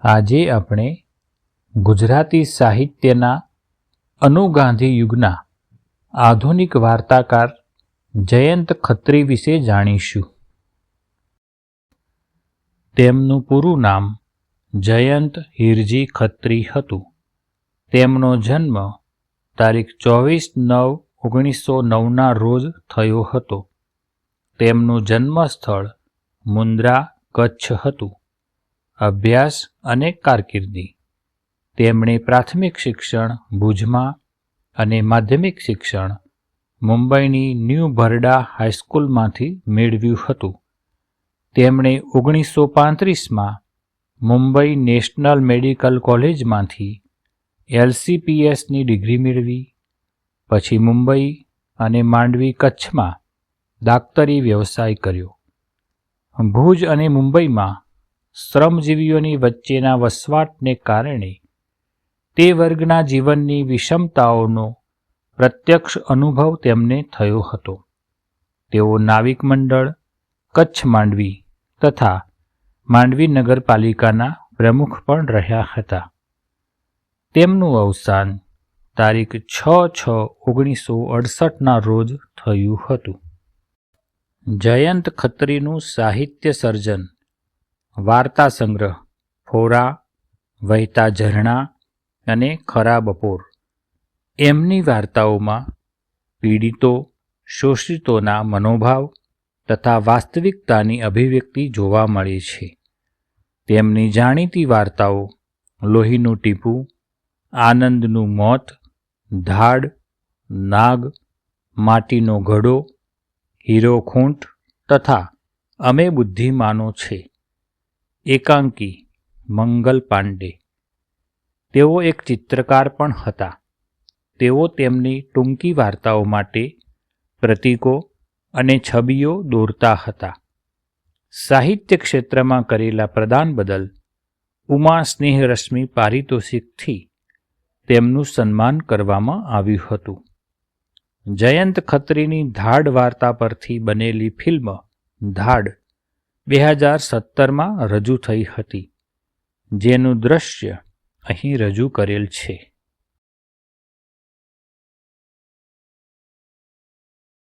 આજે આપણે ગુજરાતી સાહિત્યના અનુગાંધી યુગના આધુનિક વાર્તાકાર જયંત ખત્રી વિશે જાણીશું. તેમનું પૂરું નામ જયંત હિરજી ખત્રી હતું. તેમનો જન્મ તારીખ ચોવીસ નવ ઓગણીસો નવના રોજ થયો હતો. તેમનું જન્મસ્થળ મુન્દ્રા કચ્છ હતું. અભ્યાસ અને કારકિર્દી. તેમણે પ્રાથમિક શિક્ષણ, ભુજમાં અને માધ્યમિક શિક્ષણ મુંબઈની ન્યૂ ભરડા હાઈસ્કૂલમાંથી મેળવ્યું હતું. તેમણે ઓગણીસો પાંત્રીસમાં મુંબઈ નેશનલ મેડિકલ કોલેજમાંથી એલસીપીએસની ડિગ્રી મેળવી, પછી મુંબઈ અને માંડવી કચ્છમાં દાક્તરી વ્યવસાય કર્યો. ભુજ અને મુંબઈમાં શ્રમજીવીઓની વચ્ચેના વસવાટને કારણે તે વર્ગના જીવનની વિષમતાઓનો પ્રત્યક્ષ અનુભવ તેમને થયો હતો. તેઓ નાવિક મંડળ, કચ્છ માંડવી તથા માંડવી નગરપાલિકાના પ્રમુખ પણ રહ્યા હતા. તેમનું અવસાન તારીખ છ છ ઓગણીસો અડસઠના રોજ થયું હતું. જયંત ખત્રીનું સાહિત્ય સર્જન વાર્તા સંગ્રહ, ફોરા, વહેતા ઝરણા અને ખરા બપોર. એમની વાર્તાઓમાં પીડિતો, શોષિતોના મનોભાવ તથા વાસ્તવિકતાની અભિવ્યક્તિ જોવા મળે છે. તેમની જાણીતી વાર્તાઓ લોહીનું ટીપું, આનંદનું મોત, ધાડ, નાગ, માટીનો ઘડો, હીરો ખૂંટ તથા અમે બુદ્ધિમાનો છે. એકાંકી, મંગલ પાંડે. તેઓ એક ચિત્રકાર પણ હતા. તેઓ તેમની ટૂંકી વાર્તાઓ માટે પ્રતીકો અને છબીઓ દોરતા હતા. સાહિત્ય ક્ષેત્રમાં કરેલા પ્રદાન બદલ ઉમા સ્નેહરશ્મિ પારિતોષિકથી તેમનું સન્માન કરવામાં આવ્યું હતું. જયંત ખત્રીની ધાડ વાર્તા પરથી બનેલી ફિલ્મ ધાડ બે હજાર સત્તરમાં રજૂ થઈ હતી. જેનું દ્રશ્ય અહીં રજૂ કરેલ છે.